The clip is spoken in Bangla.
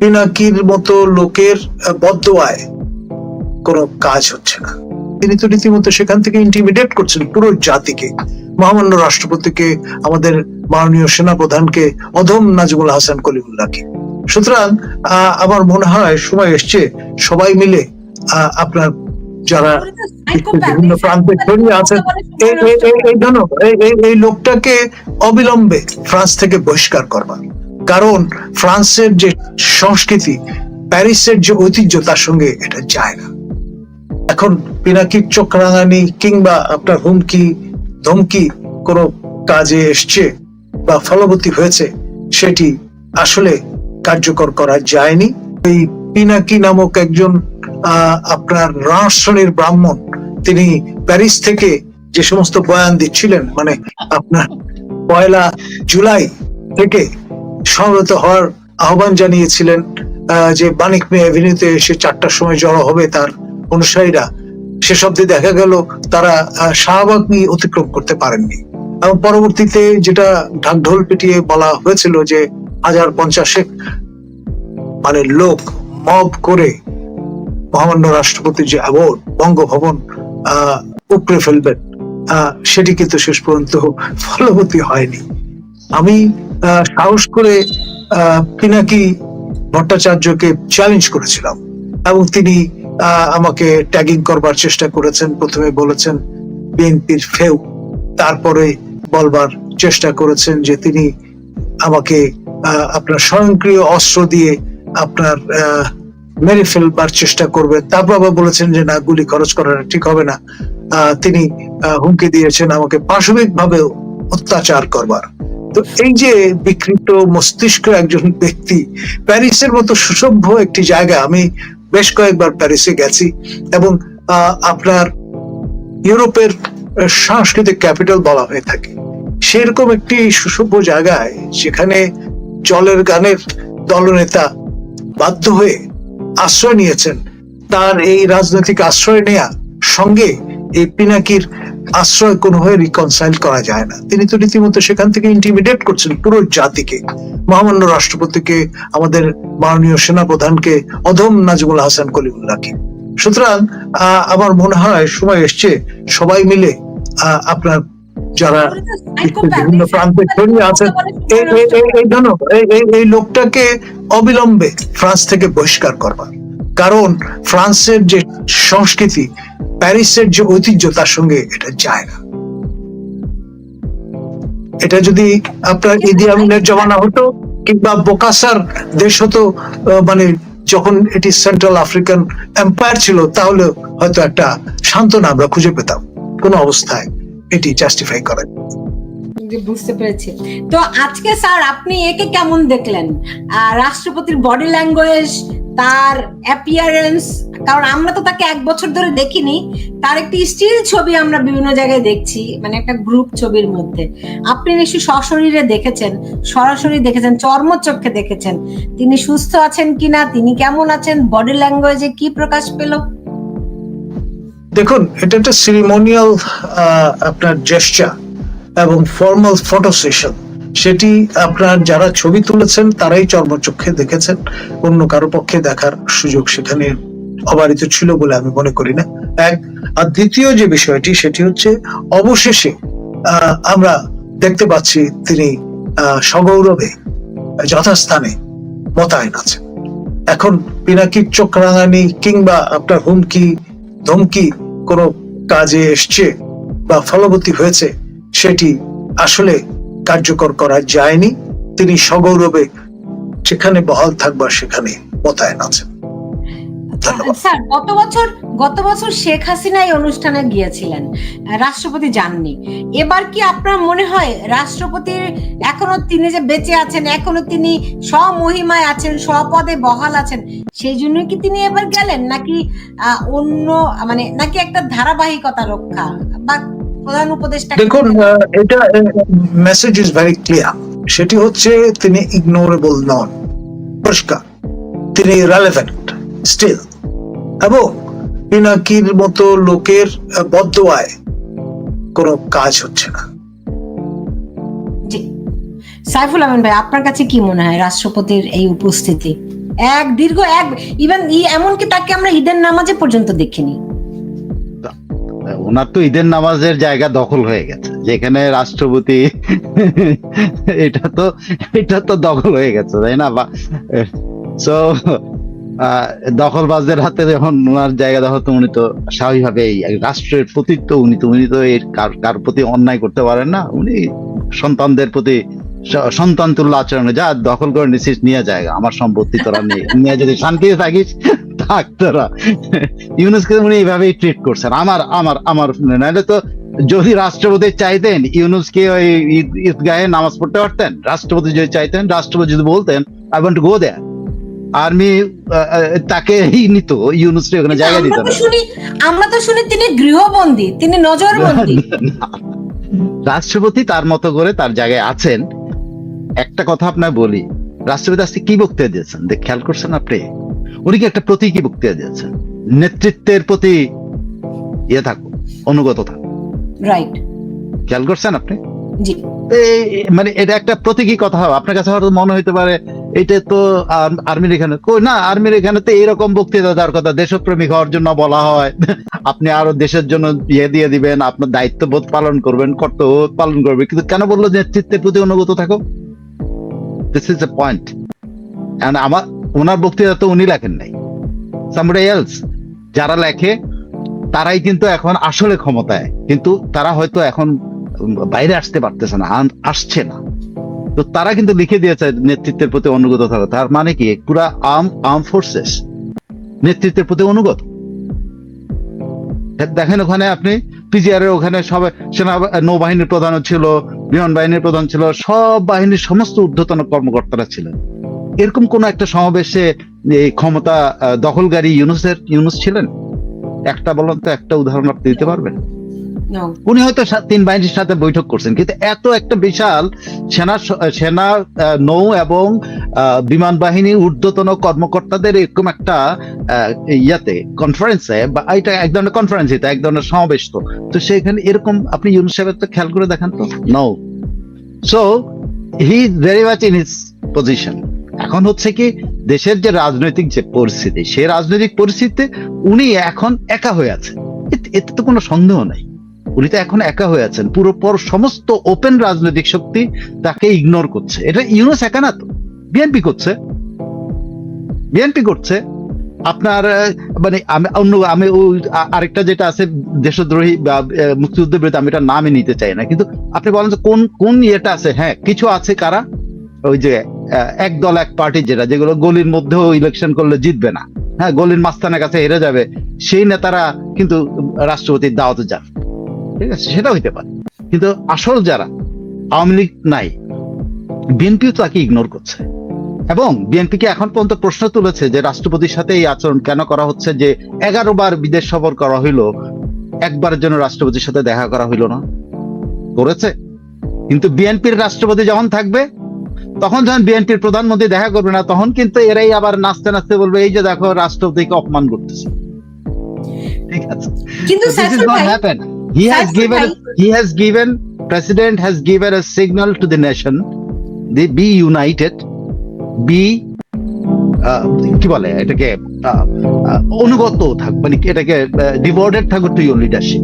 পিনাকির মতো লোকের আহ, বদদোয়ায় কোনো কাজ হচ্ছে না। তিনি তো রীতিমতো সেখান থেকে ইন্টিমিডেট করছেন পুরো জাতিকে। মহামান্য রাষ্ট্রপতিকে আমাদের মাননীয় সেনাপ্রধানকে অধম নাজমুল হাসান কলিমুল্লাহকে। সুতরাং আহ, আমার মনে হয় সময় এসছে সবাই মিলে আহ, আপনার যারা বিভিন্ন প্রান্তে ছড়িয়ে আছেন এই লোকটাকে অবিলম্বে ফ্রান্স থেকে বহিষ্কার করবার। কারণ ফ্রান্সের যে সংস্কৃতি, প্যারিসের যে ঐতিহ্য, তার সঙ্গে এটা যায় না। এখন পিনাকির চোখ রাঙানি কিংবা আপনার হুমকি, ধমকি কোনো কাজে এসছে বা ফলবতী হয়েছে, সেটি আসলে কার্যকর করা যায়নি। এই পিনাকি নামক একজন আপনার রাশ্রেণীর ব্রাহ্মণ, তিনি প্যারিস থেকে যে সমস্ত বয়ান দিচ্ছিলেন মানে আপনার পয়লা জুলাই থেকে সমবেত হওয়ার আহ্বান জানিয়েছিলেন যে বানিক মে অ্যাভিনিউতে এসে চারটার সময় জড়ো হবে তার অনুসারীরা। সেসব দিয়ে দেখা গেল তারা শাহবাগ নিয়ে অতিক্রম করতে পারেননি। এবং পরবর্তীতে যেটা ঢাকঢোল পিটিয়ে বলা হয়েছিল যে হাজার পঞ্চাশেক মানে লোক মব করে মহামান্য রাষ্ট্রপতির যে অ্যাওয়ার্ড বঙ্গভবন আহ, উপড়ে ফেলবেন সেটি কিন্তু শেষ পর্যন্ত ফলবতী হয়নি। আমি সাহস করে পিনাকি ভট্টাচার্যকে চ্যালেঞ্জ করেছিলাম এবং তিনি আমাকে ট্যাগিং করবার চেষ্টা করেছেন, প্রথমে বলেছেন বিএনপির ফেউ, তারপরে বলবার চেষ্টা করেছেন যে তিনি আমাকে আপনার স্বয়ংক্রিয় অস্ত্র দিয়ে আপনার মেরে ফেলবার চেষ্টা করবে তারপর আবার বলেছেন যে, না, গুলি খরচ করাটা ঠিক হবে না। তিনি হুমকি দিয়েছেন আমাকে পাশবিক ভাবে অত্যাচার করবার। তো এই যে বিকৃত মস্তিষ্ক একজন ব্যক্তি, প্যারিসের মতো সুসভ্য একটি জায়গা, আমি বেশ কয়েকবার প্যারিসে গেছি এবং আপনার ইউরোপের সাংস্কৃতিক ক্যাপিটাল বলা হয়ে থাকে। সেরকম একটি সুসভ্য জায়গায় যেখানে জলের গানের দলনেতা বাধ্য হয়ে আশ্রয় নিয়েছেন। তার এই রাজনৈতিক আশ্রয় নেয়া সঙ্গে এই পিনাকির আশ্রয় কোনোভাবে রিকনসাইল করা যায় না। তিনি তো রীতিমতো সেখান থেকে ইন্টিমিডেট করছেন পুরো জাতিকে। মহামান্য রাষ্ট্রপতিকে আমাদের মাননীয় সেনাপ্রধানকে অধম নাজমুল হাসান কলিমুল্লাহকে। সুতরাং আমার মনে হয় সময় এসছে সবাই মিলে আপনার যারা বিভিন্ন প্রান্তে ছড়িয়ে আছেন এই লোকটাকে অবিলম্বে ফ্রান্স থেকে বহিষ্কার করবার। কারণ ফ্রান্সের যে সংস্কৃতি প্যারিসের যে ঐতিহ্য তার সঙ্গে এটা যায় না। এটা যদি আপনার ইদি আমিনের জমানা হতো কিংবা বোকাসার দেশ হতো মানে যখন এটি সেন্ট্রাল আফ্রিকান এম্পায়ার ছিল তাহলে হয়তো একটা সান্ত্বনা আমরা খুঁজে পেতাম। কোনো অবস্থায় এটি জাস্টিফাই করা বুঝতে পেরেছি। তো আজকে স্যার আপনি একে কেমন দেখলেন? রাষ্ট্রপতির বডি ল্যাঙ্গুয়েজ তার অ্যাপিয়ারেন্স কারণ আমরা তো তাকে এক বছর ধরে দেখিনি, তার একটি স্টিল ছবি আমরা বিভিন্ন জায়গায় দেখছি মানে একটা গ্রুপ ছবির মধ্যে। আপনি নিশ্চয়ই সশরীরে দেখেছেন, সরাসরি দেখেছেন চর্মচক্ষে দেখেছেন। তিনি সুস্থ আছেন কিনা, তিনি কেমন আছেন বডি ল্যাঙ্গুয়েজে কি প্রকাশ পেল? দেখুন, এটা একটা সিরিমোনিয়াল আপনার জেস্টার এবং ফর্মাল ফটো সেশন সেটি আপনার যারা ছবি তুলেছেন, তারাই চর্মচক্ষে দেখেছেন। অন্য কারও পক্ষে দেখার সুযোগ সেখানে অবারিত ছিল বলে আমি মনে করি না। এক, আর দ্বিতীয় যে বিষয়টি, সেটি হচ্ছে অবশেষে আমরা দেখতে পাচ্ছি তিনি সগৌরবে, যথাস্থানে মোতায়েন আছেন। এখন পিনাকির চোখ রাঙানি কিংবা আপনার হুমকি, ধমকি কোনো কাজে এসছে বা ফলবতী হয়েছে সেটি আসলে কার্যকর করা যায়নি। তিনি সগৌরবে যেখানে বহাল থাকবার সেখানে মোতায়েন আছেন। স্যার, গত বছর গত বছর শেখ হাসিনা এই অনুষ্ঠানে গিয়েছিলেন। রাষ্ট্রপতি যাননি। এবার কি আপনার মনে হয় রাষ্ট্রপতির এখনও তিনি যে বেঁচে আছেন, এখনও তিনি স্বমহিমায় আছেন, স্বপদে বহাল আছেন, সেই জন্য কি তিনি এবার গেলেন? নাকি অন্য মানে নাকি একটা ধারাবাহিকতা রক্ষা বা প্রধান উপদেষ্টা দেখুন এটা মেসেজ ইজ ভেরি ক্লিয়ার সেটি হচ্ছে তিনি ইগনোরেবল নন পরিষ্কার। তিনি রেলেভেন্ট স্টিল এবং পিনাকির মতো লোকের কোনো কাজ হচ্ছে না। সাইফুল আমিন ভাই আপনার কাছে কি মনে হয় রাষ্ট্রপতির এই উপস্থিতি? এক দীর্ঘ এক ইভেন এমনকি তাকে আমরা ঈদের নামাজে পর্যন্ত দেখিনি। ওনার তো ঈদের নামাজের জায়গা দখল হয়ে গেছে। যেখানে রাষ্ট্রপতি, এটা তো এটা তো দখল হয়ে গেছে, তাই না? বা সো দখলবাজদের হাতে যখন ওনার জায়গা দখল তো উনি তো স্বাভাবিকভাবে এই রাষ্ট্রের প্রতি তো, উনি তো উনি তো এর কার প্রতি অন্যায় করতে পারেন না। উনি সন্তানদের প্রতি সন্তান তুল্য আচরণে, যা দখল করে নিছিস, নিয়ে জায়গা আমার সম্পত্তি তোরা নিয়ে যদি শান্তিতে থাকিস থাক তোরা ইউনুসকে উনি এইভাবেই ট্রিট করছেন। আমার আমার আমার নাহলে তো যদি রাষ্ট্রপতি চাইতেন ইউনুসকে ওই ঈদ- ঈদগাহে নামাজ পড়তে পারতেন রাষ্ট্রপতি যদি চাইতেন রাষ্ট্রপতি যদি বলতেন I want to go there army তাকে নিত ইউনুসকে ওখানে জায়গা দিত আমরা তো না। শুনি আমরা তো শুনি তিনি গৃহবন্দী তিনি নজরবন্দী। রাষ্ট্রপতি তার মতো করে তার জায়গায় আছেন। একটা কথা আপনার বলি রাষ্ট্রপতি আজকে কি বক্তৃতা দিয়েছেন? খেয়াল করছেন আপনি? উনি কি একটা প্রতীকী বক্তৃতা দিয়েছেন নেতৃত্বের প্রতি ইয়ে থাকো অনুগত থাকো রাইট খেয়াল করছেন আপনি? জি। মানে এটা একটা প্রতীকী কথা হবে আপনার কাছে হয়তো মনে হইতে পারে এটা তো আর্মির এখানে না আর্মির এখানে তো এরকম বক্তৃতা দেওয়ার কথা দেশপ্রেমিক হওয়ার জন্য বলা হয়। আপনি আরও দেশের জন্য ইয়ে দিয়ে দিবেন আপনার দায়িত্ববোধ পালন করবেন কর্তব্য পালন করবেন কিন্তু কেন বলল নেতৃত্বের প্রতি অনুগত থাকো? দিস ইজ এ পয়েন্ট আমার ওনার বক্তৃতা তো উনি লেখেন নাই। সামডে এলস যারা লেখে, তারাই কিন্তু এখন আসলে ক্ষমতায়। কিন্তু তারা হয়তো এখন বাইরে আসতে পারতেছে না আসছে না। তো তারা কিন্তু লিখে দিয়েছে নেতৃত্বের প্রতি অনুগত থাকা। তার মানে কি? পুরা আর্ম আর্ম ফোর্সেস নেতৃত্বের প্রতি অনুগত। দেখেন ওখানে আপনি পিজিআর এর ওখানে সব সেনা নৌবাহিনীর প্রধানও ছিল, বিমান বাহিনীর প্রধান ছিল, সব বাহিনীর সমস্ত ঊর্ধ্বতন কর্মকর্তারা ছিলেন। এরকম কোন একটা সমাবেশে এই ক্ষমতা দখলকারী ইউনুসের ইউনুস ছিলেন? একটা বলুন তো একটা উদাহরণ আপনি দিতে পারবেন? উনি হয়তো তিন বাহিনীর সাথে বৈঠক করছেন কিন্তু এত একটা বিশাল সেনা সেনা নৌ এবং বিমান বাহিনী ঊর্ধ্বতন কর্মকর্তাদের এরকম একটা আহ, ইয়াতে কনফারেন্সে বা এটা এক ধরনের কনফারেন্স এটা এক ধরনের সমাবেশ তো। তো সেখানে এরকম আপনি ইউনুস সাহেবের তো খেয়াল করে দেখান তো? No so he very much in his position এখন হচ্ছে কি দেশের যে রাজনৈতিক যে পরিস্থিতি, সেই রাজনৈতিক পরিস্থিতিতে উনি এখন একা হয়ে আছেন। এতে- তো কোনো সন্দেহ নাই। উনি তো এখন একা হয়ে আছেন। পুরো পর সমস্ত ওপেন রাজনৈতিক শক্তি তাকে ইগনোর করছে। এটা ইউনুস একা না তো? বিএনপি করছে। বিএনপি করছে। আপনার মানে আমি, অন্য, আমি ওই আরেকটা যেটা আছে, দেশদ্রোহী বা মুক্তিযুদ্ধের বিরুদ্ধে আমি এটা নামে নিতে চাই না। কিন্তু আপনি বলেন যে কোন কোন ইয়েটা আছে? হ্যাঁ কিছু আছে কারা? ওই যে এক দল, এক পার্টি যেটা, যেগুলো গলির মধ্যেও ইলেকশন করলে জিতবে না। হ্যাঁ গলির মাস্তানের কাছে হেরে যাবে, সেই নেতারা কিন্তু রাষ্ট্রপতির দাওয়াতে যান ঠিক আছে সেটা হইতে পারে। কিন্তু আসল যারা, আওয়ামী লীগ নাই বিএনপিও তাকে ইগনোর করছে। এবং বিএনপি কে এখন পর্যন্ত প্রশ্ন তুলেছে যে রাষ্ট্রপতির সাথে এই আচরণ কেন করা হচ্ছে, যে এগারো বার বিদেশ সফর করা হইল, একবারের জন্য রাষ্ট্রপতির সাথে দেখা করা হইল না। করেছে। কিন্তু বিএনপির রাষ্ট্রপতি যখন থাকবে তখন যখন বিএনপির প্রধানমন্ত্রী দেখা করবে না তখন কিন্তু এরাই আবার নাচতে নাচতে বলবে এই যে দেখো রাষ্ট্রপতিকে অপমান করতেছে ঠিক আছে কিন্তু So this is Saiful what ভাই happened. He has given. He has given. President has given a signal to the nation. They be united. Be কি বলে এটাকে আহ, আহ, অনুগত থাক মানে এটাকে ডিভোটেড থাকুক টু ইউর লিডারশিপ